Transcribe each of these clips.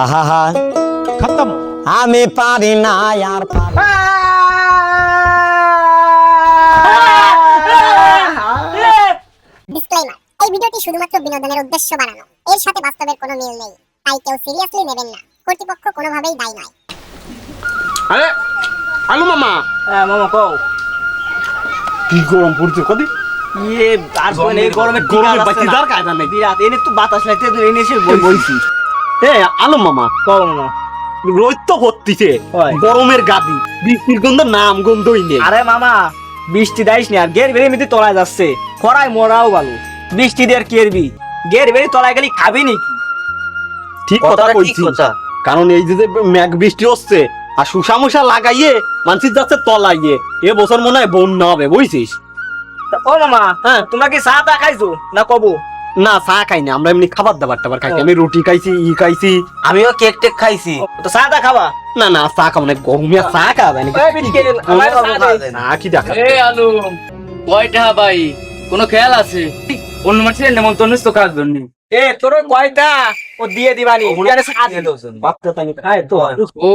আহা খতম। আমি পারি না আর পারি ডিসক্লেইমার এই ভিডিওটি শুধুমাত্র বিনোদনের উদ্দেশ্য বানানো। এর সাথে বাস্তবের কোনো মিল নেই। তাই কেউ সিরিয়াসলি নেবেন না। কর্তৃপক্ষ কোনোভাবেই দায়ী নয়। আরে আলু মামা। হ্যাঁ মামা কও। কি গরম পড়ছে কদি? ইয়ে আর কোন এই গরমে গরমে নেই। বিরাট এনে তো বাতাস লাগতে এনে এসে বলছি এ আলু মামা কও মামা রোদ তো হচ্ছিছে গরমের গাদি বৃষ্টির গন্ধ নাম গন্ধই নেই। আরে মামা বৃষ্টি দাইস নি আর গের বেড়ে মিতে তলায় যাচ্ছে। খরায় মরাও ভালো বৃষ্টি দিয়ে আর কি গের বেড়ে তলায় গেলি খাবি নাকি ঠিক কথা কথা। কারণ এই যে মেঘ বৃষ্টি হচ্ছে আর সুসামুসা লাগাইয়ে মানুষের যাচ্ছে তলাইয়ে। এ বছর মনে হয় বন্যা হবে বুঝছিস? তা ও মামা হ্যাঁ। তোমরা কি চা খাইছো না কবো? না চা খাই না আমরা এমনি খাবার দাবার টাবার খাইছি। আমি রুটি খাইছি ই খাইছি। আমিও কেক টেক খাইছি। তো চা টা খাবা? না না চা খাব না। গরমিয়া চা খাবে এই। না কি দেখা? এ আলু কয়টা ভাই? কোনো খেয়াল আছে? অন্য মানুষের নেমন্তন্ন তো কাজ জন্য? এ তোর কয়টা? ও দিয়ে দিবানি। ইয়ারে চা দিয়ে দাও বাপটা তাই খায় তো ও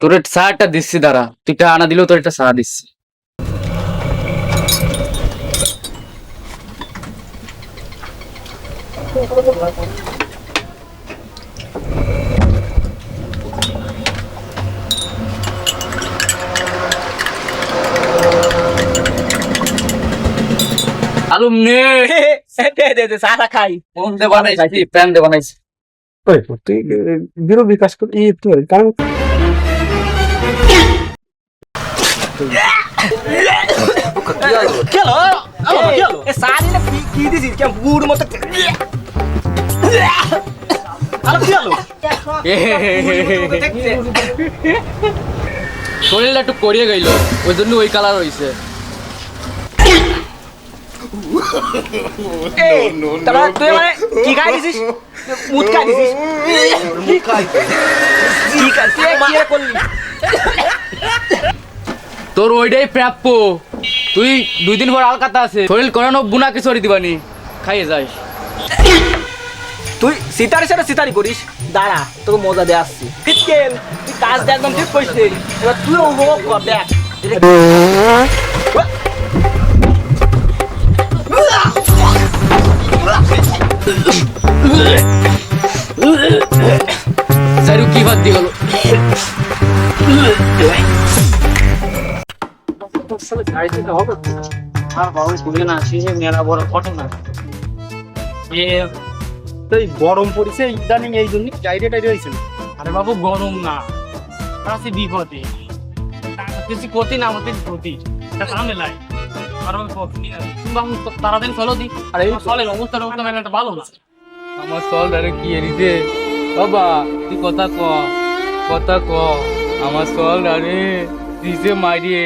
তোর চাটা দিচ্ছি দাঁড়া। তুই আনা দিলেও তোর একটা চা দিচ্ছি। আলু নে দে দে দে চা টা খাই ফোন দে বানাইছি প্যান দে বানাইছি ওই তুই বিরো বিকাশ কর এই একটু কারণ কেন এ চা দিলে কি কি দিছিস কেমন বুড় মতো আরে কি হলো শরীরটা একটু করিয়ে গেল ওই জন্য ওই কালার হয়েছে তুই মানে কি খাই দিছিস? খাই দিছিস। তোর ওইটাই প্রাপ্য। তুই দুই দিন পর আলকাতা আছে। শরীর করানো বুনাকে সরি দিবানি। খাইয়ে যাস। তুই সিতারি সাথে সিতারি করিস। দাঁড়া তোকে মজা দিয়ে আসছি। ফিটকেল তুই কাজটা একদম ঠিক করিস এবার তুই উপভোগ কর দেখ। সারু কি? বাদ দিয়ে এই গরম পড়েছে ইদানিং এই জন্য ডাইরে টাইরে হয়েছে আরে বাবু গরম না। আছে বিপদে। কিছু ক্ষতি না আমাদের ক্ষতি। লাই আর ওই ক্ষতি না। তুমি বাবু তো তাড়াতাড়ি চলো দি। আরে এই চলের অবস্থা অবস্থা মানে একটা ভালো না। আমার সল আরে কি এরিতে বাবা তুই কথা ক কথা ক। আমার সল আরে দিছে মারিয়ে।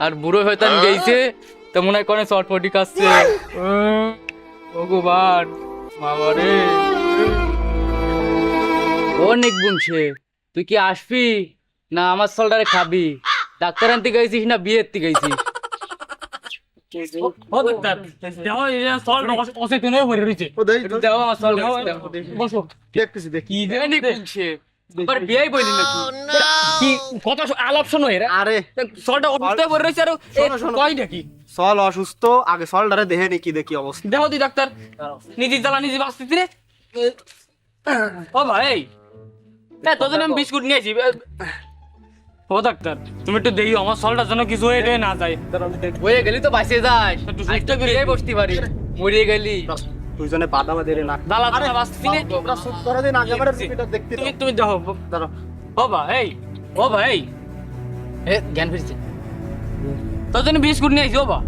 আর বুড়ো হয়তো গেছে তো মনে হয় কোনো চটপটি উম, ভগবান। তুই কি আসবি? না আমার সলটারে খাবি। ডাক্তার আনতে গেছিস না বিয়ের থেকে গেছিস? দেখতেছি দেখি সলটা সল অসুস্থ আগে সলটারে দেখি অবস্থা। তুই ডাক্তার নিজে জ্বালা নিজে বাঁচতেছি রে। ও ভাই। আমি বিস্কুট নিয়েছি ও ডাক্তার তুমি একটু দেখি আমার সলটার জন্য কিছু হয়ে না যায়। হয়ে গেলি তো বাঁচে যাস। একটু আজকে সুস্থ করে বসতে পারি। মরে গেলি। দুইজনে বাদাম দেরে না। দালা আরে দালা বাঁচতেছি রে ধরে দিন আগে আমার রুটিটা দেখতে তুমি তুমি দেখো দাঁড়াও। ও ভাই ও ভাই এ জ্ঞান ফিরছে। তোর জন্য বিস্কুট নিয়েছি ও বা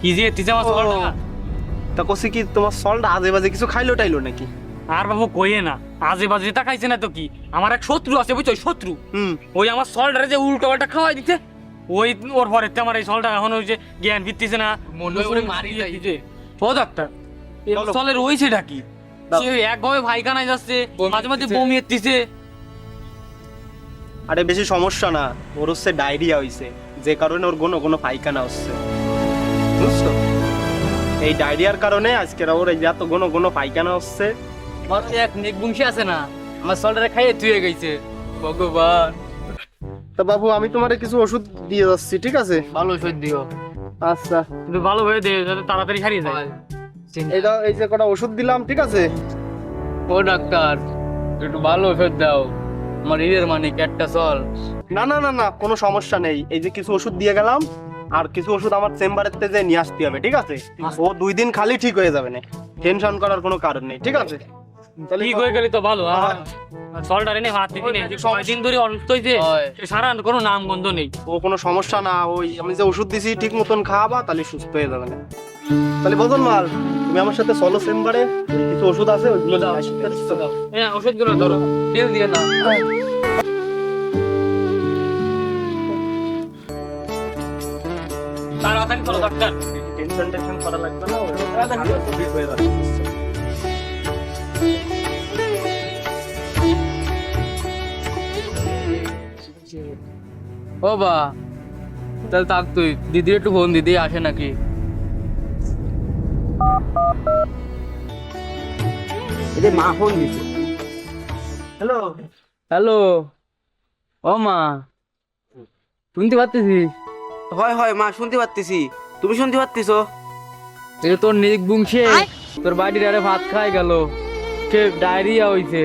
কি যে আমার সলটা তা কসি কি তোমার সলটা আজে বাজে কিছু খাইলো টাইলো নাকি? আর বাবু কইয়ে না আজে বাজে তা খাইছে না তো কি? আমার এক শত্রু আছে বুঝছ শত্রু? হুম। ওই আমার সলটারে যে উল্টো পাল্টা খাওয়াই দিতে ওই ওর পরে আমার এই সলটা এখন ওই যে জ্ঞান ভিত্তিছে না। মনে সে একভাবে ভাইখানায় যাচ্ছে মাঝে মাঝে বমি এত্তিছে আরে বেশি সমস্যা না ওর হচ্ছে ডায়রিয়া হইছে যে কারণে ওর কোনো কোনো পায়খানা হচ্ছে। বুঝছ? এই ডায়রিয়ার কারণে আজকের ওর এই যে এত কোনো ঘন পায়খানা হচ্ছে। আমার তো এক নেক বংশী আছে না আমার সলটারে খাইয়ে তুই গেছে। ভগবান। তা বাবু আমি তোমারে কিছু ওষুধ দিয়ে যাচ্ছি ঠিক আছে? ভালো ওষুধ দিও। আচ্ছা। কিন্তু ভালো হয়ে দে যাতে তাড়াতাড়ি হারিয়ে যায়। দাও এই যে কটা ওষুধ দিলাম ঠিক আছে? ও ডাক্তার একটু ভালো ওষুধ দাও। আমার ঈদের মানে একটা চল। না না না না কোনো সমস্যা নেই। এই যে কিছু ওষুধ দিয়ে গেলাম আর কিছু ওষুধ আমার চেম্বারের থেকে নিয়ে আসতে হবে ঠিক আছে? ও দুই দিন খালি ঠিক হয়ে যাবে না। টেনশন করার কোনো কারণ নেই ঠিক আছে? ঠিক হয়ে গেলে তো ভালো আর সলটারে নে হাত থেকে নে। যে ধরে অসুস্থ হয়েছে সারা কোনো নাম গন্ধ নেই। ও কোনো সমস্যা না ওই আমি যে ওষুধ দিছি ঠিক মতন খাওয়াবা তাহলে সুস্থ হয়ে যাবে তাহলে বদন মাল তুমি আমার সাথে চলো চেম্বারে কিছু ওষুধ আছে ওইগুলো হবে। হ্যাঁ ওষুধগুলো ধরো তেল দিয়ে না তাড়াতাড়ি চলো ডাক্তার টেনশন টেনশন করা লাগবে না ঠিক হয়ে যাবে। ও বা তাহলে থাক তুই দিদি একটু ফোন দিদি আসে নাকি? এই মা ফোন দিছে। হ্যালো হ্যালো ও মা শুনতে পারতেছিস? হয় হয় মা শুনতে পারতেছি। তুমি শুনতে পারতেছো? এটা তোর নিক বুংশে তোর বাড়ির আরে ভাত খাই গেল। সে ডায়রিয়া হইছে।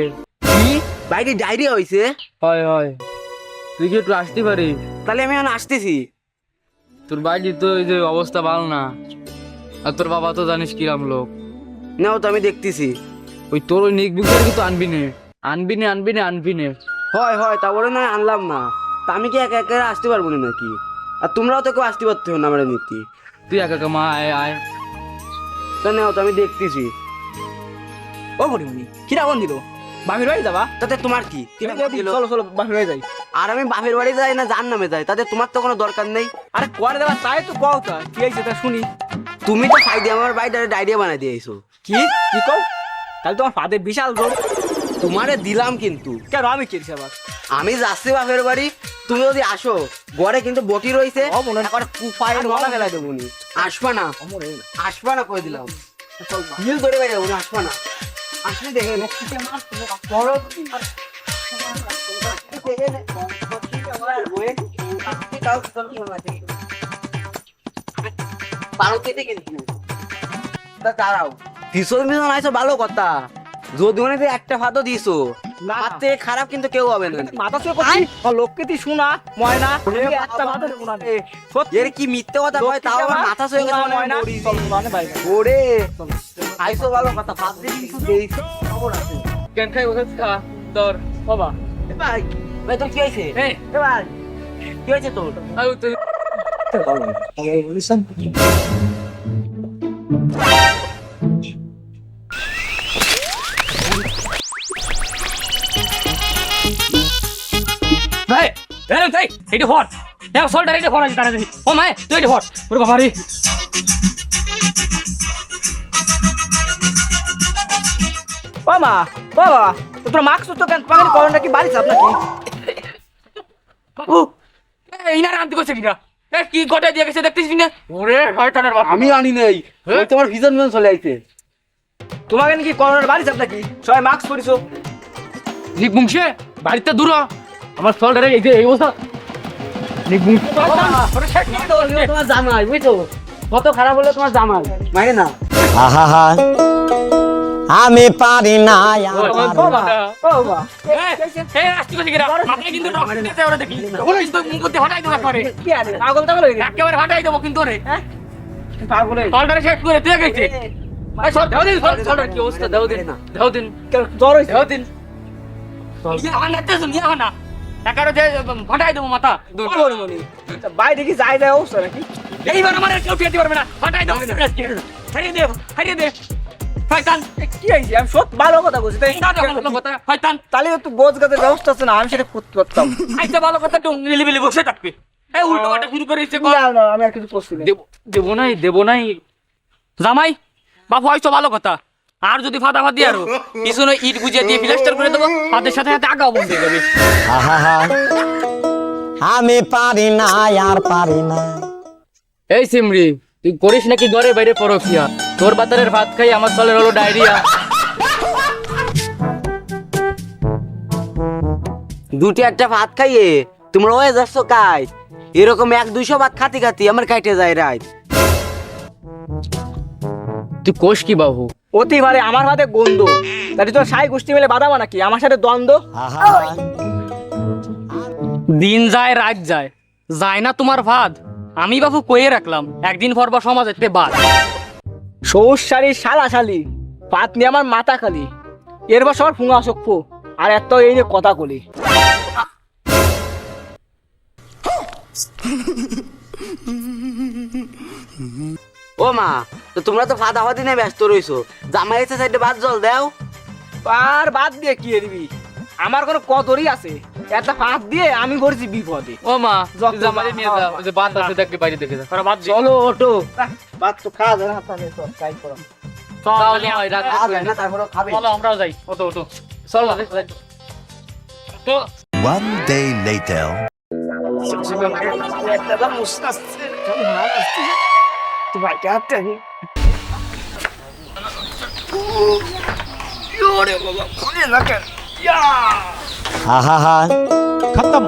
কি? বাইরে ডায়রিয়া হইছে? হয় হয়। তুই কি একটু আসতে পারিস? তাহলে আমি এখন আসতেছি। তোর বাড়ির তো এই যে অবস্থা ভালো না। আর তোর বাবা তো জানিস কিরাম লোক। নাও তো আমি দেখতেছি। ওই তোর ওই নিক বুকের কিন্তু আনবি নে। আনবি নে আনবি নে আনবি নে। হয় হয় তা বলে না আনলাম না। তা আমি কি একা একা আসতে পারব না নাকি? আর তোমরাও তো কেউ আসতে পারতে না আমার নীতি। তুই একা একা মা আয় আয়। তা নাও তো আমি দেখতেছি। ও পরিমণি কিরা কোন দিল বাপের বাড়ি যাবা। তাতে তোমার কি? চলো চলো বাপের বাড়ি যাই। আর আমি বাপের বাড়ি যাই না যার নামে যাই তাতে তোমার তো কোনো দরকার নেই। আরে করে দেবা তাই তো কও তা কি হয়েছে তা শুনি। তুমি তো খাই দিয়ে আমার বাড়িটা ডায়রিয়া বানাই দিয়েছ কি? কি কও? তাহলে তোমার ফাদের বিশাল রোগ। তোমারে দিলাম কিন্তু। কেন আমি কেছি আবার? আমি যাচ্ছি বাপের বাড়ি তুমি যদি আসো ঘরে কিন্তু বটি রয়েছে। একবার কুফায় নলা ফেলা দেবো নি। আসবা না। আসবা না কই দিলাম। হিল ধরে না আসবা না। আসলে দেখে ভীষণ ভীষণ আইসো ভালো কথা। যদি মনে একটা ভাতও দিছো তার থেকে খারাপ কিন্তু কেউ হবে না। মাথা চুয়ে করছি লোককে তুই শোনা ময়না একটা মাথা শোনা এর কি মিথ্যে কথা কয়? তাও আমার মাথা সয়ে গেছে ময়না ওরে। আইসো ভালো কথা ভাত দিয়ে খবর আছে কেন খাই ওষুধ খা তোর বাবা ভাই ভাই তোর কি হয়েছে? এই এ ভাই কি হয়েছে তোর? আউ তুই ভাই এই তাই এইটা হট হ্যাঁ সলটারে এটা করা তাড়াতাড়ি ও মায় তুই এটা হট ওরে বাবা রে ও মা বাবা তোর মাস্ক তো কেন? পাগল করোনা কি বাড়ি চাপ নাকি? ও এই না আনতে কইছে কিনা? কি গটা দিয়ে গেছে দেখতেছিস না ওরে শয়তানের বাপ আমি আনি নাই। ওই তোমার ভিজন ভিজন চলে আইছে। তোমাকে নাকি করোনার বাড়ি চাপ নাকি? সবাই মাস্ক পরিছো। নিক মুংশে বাড়িতে দূর হ। আমার সলটারে এই যে এই অবস্থা। নিক মুংশে। তোমার জামাই বুঝছ? কত খারাপ হলো তোমার জামাই। মাইরে না। আহা আমি পারি না দেবো দেবো দেবো বাইরে কি যায় অবস্থা নাকি? এইবার আমার কেউ টিয়াতে পারবে না। হটাই দাও হারিয়ে দে হারিয়ে দে। শয়তান! কি হয়েছে? আমি সত্যি ভালো কথা বলছি তাই না না ভালো কথা শয়তান! তাহলে তো গোজ গাছের ব্যবস্থা আছে না আমি সেটা করতে পারতাম। আইসা ভালো কথা তো নিলিবিলি বসে থাকবে। এই উল্টো পাল্টা শুরু করে। এসে না না আমি আর কিছু করছি না। দেব দেব নাই দেব নাই। জামাই বাপ হয়তো ভালো কথা। আর যদি ফাটা ফাটি আরও পিছনে ইট বুঝিয়ে দিয়ে প্লাস্টার করে দেবো তাদের সাথে সাথে আগাও বন্ধ হয়ে যাবে। আমি পারি না আর পারি না। এই সিমরি তুই করিস নাকি ঘরে বাইরে পরকিয়া? তোর বাতারের ভাত খাই আমার চলের হলো ডায়রিয়া। দুটি একটা ভাত খাইয়ে তোমরা হয়ে যাচ্ছ কাজ। এরকম এক দুইশো ভাত খাতি খাতি আমার কাইটে যায় রাত। তুই কোষ কি বাবু? অতি পারে আমার হাতে গন্ধ। তাহলে তোর সাই গোষ্ঠী মিলে বাদামা নাকি? আমার সাথে দ্বন্দ্ব? দিন যায় রাত যায়। যায় না তোমার ভাত। আমি বাবু কয়ে রাখলাম একদিন পর বা সমাজ একটা বাদ। সৌর শাড়ি শালা শালি পাত নিয়ে আমার মাথা খালি। এরবার সবার ফুঙা অসক্ষ আর এত এই নিয়ে কথা কলি। ও মা তো তোমরা তো ফাদা ফাদি নিয়ে ব্যস্ত রইছো। জামাই এসে সাইডে ভাত জল দাও। আর বাদ দিয়ে কি দিবি? আমার কোনো কদরই আছে। একটা ফাঁক দিয়ে আমি করছি বিপদে। ও মা জামাইরে নিয়ে যা যে বাদ আছে দেখে বাইরে দেখে যা। বাদ দে। চলো ওটো বাদ তো খাওয়া যায় না তাহলে সব তাই করো। চল, তাহলে হয়, রাখ, রাখ, না তারপরে খাবে। চলো আমরাও যাই। ওটো ওটো চল তো One day later. আহা খতম।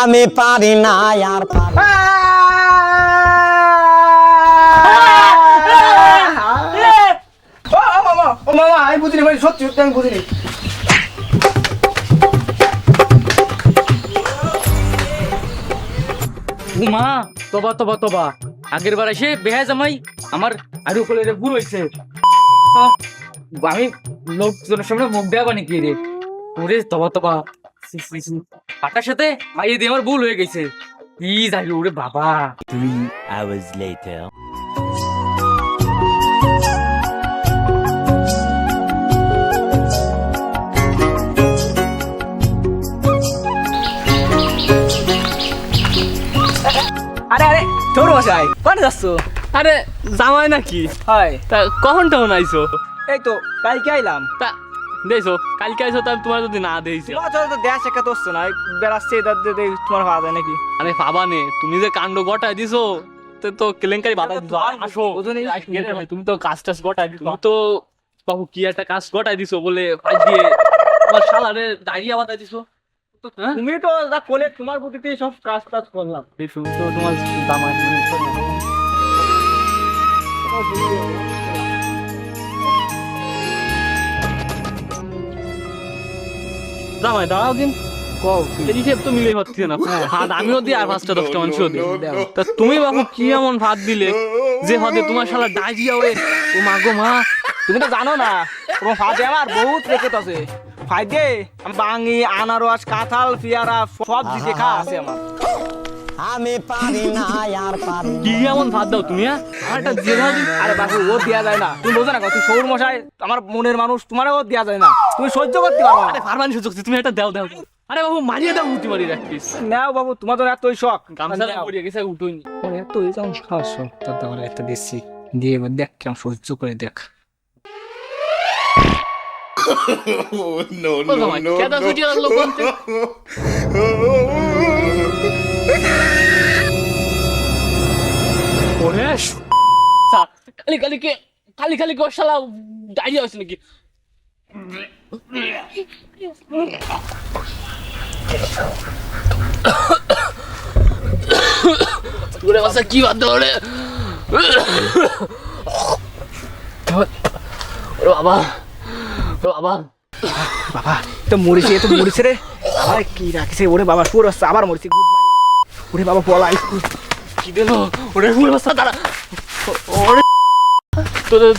আমি পারি না আর পারি ও মামা আমি বুঝিনি ভাই সত্যি সত্যি আমি বুঝিনি মা তবা তবা তবা। আগের বার এসে বেহায় জামাই আমার আরও কোলে রে ভুল হয়েছে আমি লোকজনের সামনে মুখ দেওয়া নাকি রে ওরে তবা তবা। সি। পাটার সাথে? মাইয়ে দিয়ে আমার ভুল হয়ে গেছে। কি যাই ওরে বাবা। Three hours later. আরে আরে তোর মশাই কোন যাচ্ছ? আরে জামাই নাকি? হয়। তা কখন তখন আইছো? এই তো কালকে আইলাম। তা দেখছ কালকে আইছো তার তোমার যদি না দিয়েছি তোমার তো তো দেশ একা তোর না বেড়াচ্ছে দিয়ে দেখ তোমার যায় নাকি? আরে বাবা নে তুমি যে কাণ্ড গটায় দিছো তে তো কেলেঙ্কারি বাধা দিছো। আসো। তুমি তো কাজ টাজ গটায় দিছো। তো বাবু কি একটা কাজ গটায় দিছো বলে আজ দিয়ে তোমার শালারে ডায়রিয়া বাধা দিছো? তো, হ্যাঁ? তুমি তো যা কোলে তোমার বুদ্ধিতে সব কাজ টাজ করলাম। তো তোমার জামাই জামাই দাঁড়াও দিন। হিসেব তো মিলে হচ্ছে না ভাত আমিও দিই আর পাঁচটা দশটা মানুষও দিই। তা তুমি বাবু কি এমন ভাত দিলে? যে তোমার শালা ডাইজিয়া ওয়ে ও মা গো মা। তুমি তো জানো না তোমার ফাঁদে আমার বহুত রেখে আছে ফাইদে বাঙি আনারস কাঁঠাল পেয়ারা সব দিতে খা আছে আমার। আমি পারি না আর পারি। কি এমন ভাত দাও তুমি হ্যাঁ? আমার একটা যে আরে বাবু ও দেয়া যায় না। তুমি বোঝো না তুই সৌর মশাই আমার মনের মানুষ তোমারও দেয়া যায় না। তুমি সহ্য করতে পারো আরে ফারমানি সুযোগ দিই, তুমি একটা দাও দাও। আরে বাবু মারিয়ে দাও উঠি মারি পিস নাও বাবু তোমার তো এতই শখ। গামছা পড়িয়ে গেছে উঠুই এতই যখন খাওয়া শখ তার তাহলে একটা দিচ্ছি দিয়ে এবার দেখ কেমন সহ্য করে দেখ। ও জামাই কেদা সুজিয়া লোক বলতে ওরে সা খালি খালি কে খালি খালি শালা ডায়রিয়া হয়েছে নাকি? ওরে বাসা কি বাদ দাও রে ওরে বাবা ওরে বাবা। বাবা তো মরিছে তো মরিছে রে। আরে কি রাখিছে? ওরে বাবা পুরো আবার মরিছে। ওরে বাবা পলাই কি দিল ওরে ফুল বাসা দাঁড়া ওরে তোদের